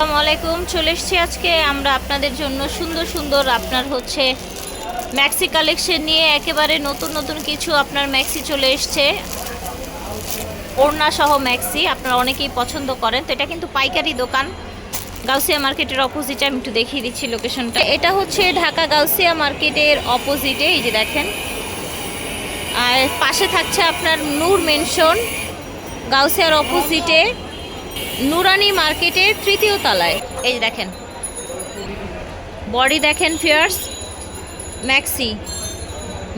আসসালামু আলাইকুম, চলে এসেছি আজকে। আমরা আপনাদের জন্য সুন্দর সুন্দর আপনার হচ্ছে ম্যাক্সি কালেকশন নিয়ে একেবারে নতুন নতুন কিছু আপনার ম্যাক্সি চলে এসছে। ওড়না সহ ম্যাক্সি আপনারা অনেকেই পছন্দ করেন। তো এটা কিন্তু পাইকারি দোকান। গাউসিয়া মার্কেটের অপোজিটে আমি একটু দেখিয়ে দিচ্ছি লোকেশনটা এটা হচ্ছে ঢাকা গাউসিয়া মার্কেটের অপোজিটে এই যে দেখেন। আর পাশে থাকছে আপনার নূর মেনশন গাউসিয়ার অপোজিটে নুরানি মার্কেটের তৃতীয় তলায়। এই দেখেন। বডি দেখেন ফিয়ার্স। ম্যাক্সি।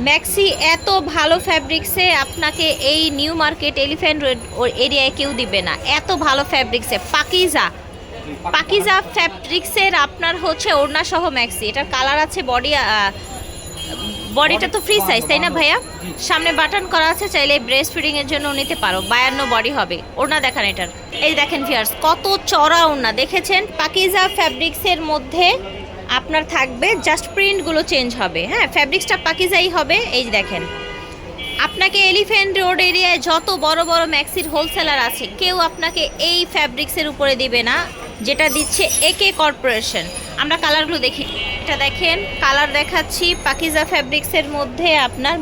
ম্যাক্সি এত ভালো ফ্যাব্রিক্সে আপনাকে এই নিউ মার্কেট এলিফ্যান্ট রোড এরিয়ায় কেউ দিবে না। এত ভালো ফ্যাব্রিক্সে। পাকিজা। পাকিজা ফ্যাব্রিক্সের আপনার হচ্ছে ওড়না সহ ম্যাক্সি। এটার কালার আছে বডি বডিটা তো ফ্রি সাইজ তাই না ভাইয়া? সামনে বাটন করা আছে, চাইলে ব্রেস্ট ফিডিং এর জন্য নিতে পারো। বায়ান্ন বডি হবে। ওড়না দেখান এটার। এই দেখেন ভিয়ার্স কত চড়া ওড়না। দেখেছেন? পাকিজা ফ্যাব্রিক্সের মধ্যে আপনার থাকবে জাস্ট প্রিন্টগুলো চেঞ্জ হবে। হ্যাঁ ফ্যাব্রিক্সটা পাকিজাই হবে। এই দেখেন। আপনাকে এলিফ্যান্ট রোড এরিয়ায় যত বড় বড় ম্যাক্সির হোলসেলার আছে, কেউ আপনাকে এই ফ্যাব্রিক্সের উপরে দিবে না, যেটা দিচ্ছে একে কর্পোরেশন আমরা কালারগুলো দেখি। এটা দেখেন কালার দেখাচ্ছি পাকিজা ফ্যাব্রিক্সের মধ্যে আপনার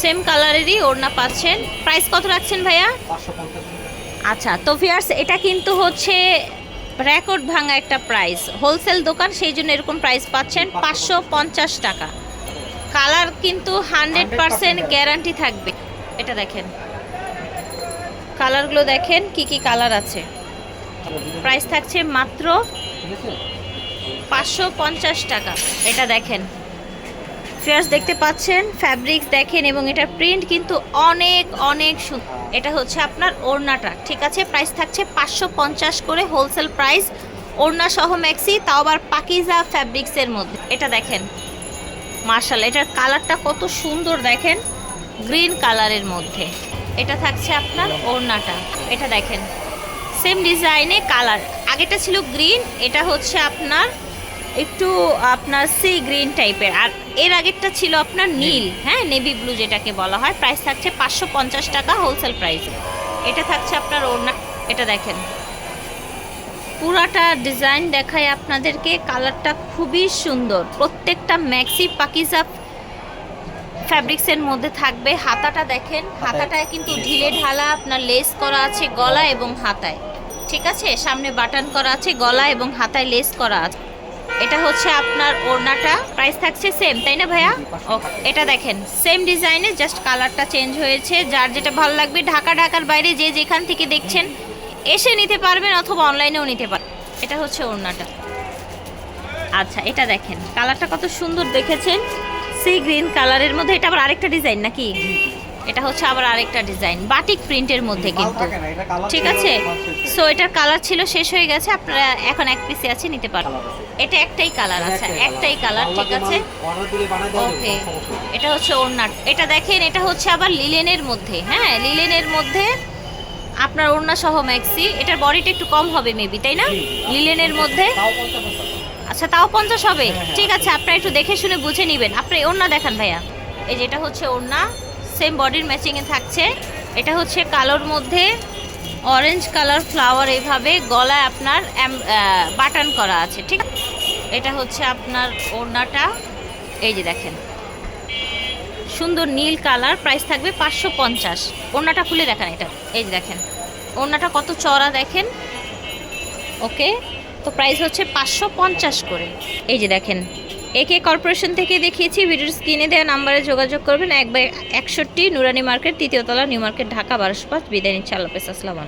সেম কালারেরই ওড়না পাচ্ছেন। প্রাইস কত রাখছেন ভাইয়া? আচ্ছা তো ভিয়ার্স এটা কিন্তু হচ্ছে রেকর্ড ভাঙা একটা প্রাইস হোলসেল দোকান সেই জন্য এরকম প্রাইস পাচ্ছেন পাঁচশো পঞ্চাশ। টাকা। কালার কিন্তু হান্ড্রেড পারসেন্ট গ্যারান্টি থাকবে। এটা দেখেন। কালারগুলো দেখেন কি কি কালার আছে। প্রাইস থাকছে মাত্র পাঁচশো পঞ্চাশ টাকা। এটা দেখেন। ফিয়ার্স দেখতে পাচ্ছেন ফ্যাব্রিক্স দেখেন এবং এটার প্রিন্ট কিন্তু অনেক অনেক এটা হচ্ছে আপনার ওড়নাটা, ঠিক আছে? প্রাইস থাকছে পাঁচশো পঞ্চাশ করে হোলসেল প্রাইস ওড়না সহ ম্যাক্সি তাও আবার পাকিজা ফ্যাব্রিক্সের মধ্যে। এটা দেখেন। মার্শাল, এটার কালারটা কত সুন্দর দেখেন। গ্রিন কালারের মধ্যে। এটা থাকছে আপনার ওড়নাটা। এটা দেখেন। সেম ডিজাইনে কালার আগেটা ছিল গ্রিন এটা হচ্ছে আপনার একটু আপনার সি গ্রিন টাইপের আর এর আগেরটা ছিল আপনার নীল হ্যাঁ নেভি ব্লু যেটাকে বলা হয়। প্রাইস থাকছে পাঁচশো পঞ্চাশ টাকা হোলসেল প্রাইস এটা থাকছে আপনার ওড়না এটা দেখেন। পুরাটা ডিজাইন দেখায় আপনাদেরকে কালারটা খুবই সুন্দর। প্রত্যেকটা ম্যাক্সি পাকিজা ফ্যাব্রিক্সের মধ্যে থাকবে। হাতাটা দেখেন হাতাটায় কিন্তু ঢিলে ঢালা আপনার লেস করা আছে গলা এবং হাতায়। ঠিক আছে? সামনে বাটন করা আছে গলা এবং হাতায় লেস করা আছে। এটা হচ্ছে আপনার ওড়নাটা। প্রাইস থাকছে সেম তাই না ভাইয়া? এটা দেখেন সেম ডিজাইনে জাস্ট কালারটা চেঞ্জ হয়েছে। যার যেটা ভালো লাগবে, ঢাকা, ঢাকার বাইরে যে যেখান থেকে দেখছেন, এসে নিতে পারবেন অথবা অনলাইনেও নিতে পারবেন এটা হচ্ছে ওড়নাটা। আচ্ছা এটা দেখেন কালারটা কত সুন্দর দেখেছেন। সি গ্রিন কালারের মধ্যে এটা আবার আরেকটা ডিজাইন নাকি? এটা হচ্ছে আবার আরেকটা ডিজাইন বাটিক প্রিন্টের মধ্যে কিন্তু। ঠিক আছে? সো এটার কালার ছিল শেষ হয়ে গেছে আপনারা এখন এক পিসে আছে নিতে পারেন এটা একটাই কালার আছে একটাই কালার ঠিক আছে? ওকে এটা হচ্ছে ওড়না এটা দেখেন এটা হচ্ছে আবার লিলেনের মধ্যে হ্যাঁ? লিলেনের মধ্যে আপনার ওড়না সহ ম্যাক্সি এটার বডিটা একটু কম হবে মেবি তাই না? লিলেনের মধ্যে। আচ্ছা তাও পঞ্চাশ হবে? ঠিক আছে আপনারা একটু দেখে শুনে বুঝে নেবেন। আপনি ওড়না দেখান ভাইয়া। এই যেটা হচ্ছে ওড়না সেম বডির ম্যাচিংয়ে থাকছে। এটা হচ্ছে কালোর মধ্যে অরেঞ্জ কালার ফ্লাওয়ার এইভাবে গলায় আপনার বাটান করা আছে, ঠিক? এটা হচ্ছে আপনার ওড়নাটা। এই যে দেখেন। সুন্দর নীল কালার প্রাইস থাকবে পাঁচশো পঞ্চাশ। ওড়নাটা খুলে দেখেন এটা। এই যে দেখেন। ওড়নাটা কত চড়া দেখেন। ওকে? তো প্রাইস হচ্ছে পাঁচশো পঞ্চাশ করে। এই যে দেখেন। একে কর্পোরেশন থেকে দেখিয়েছি, ভিডিওর স্ক্রিনে দেওয়া নাম্বারে যোগাযোগ করবেন। এক বাই একষট্টি নুরানি মার্কেট, তৃতীয়তলা নিউ মার্কেট, ঢাকা, বারোশো পাঁচ। বিদায় নিচ্ছে। আল্লাহ আলাইকুম।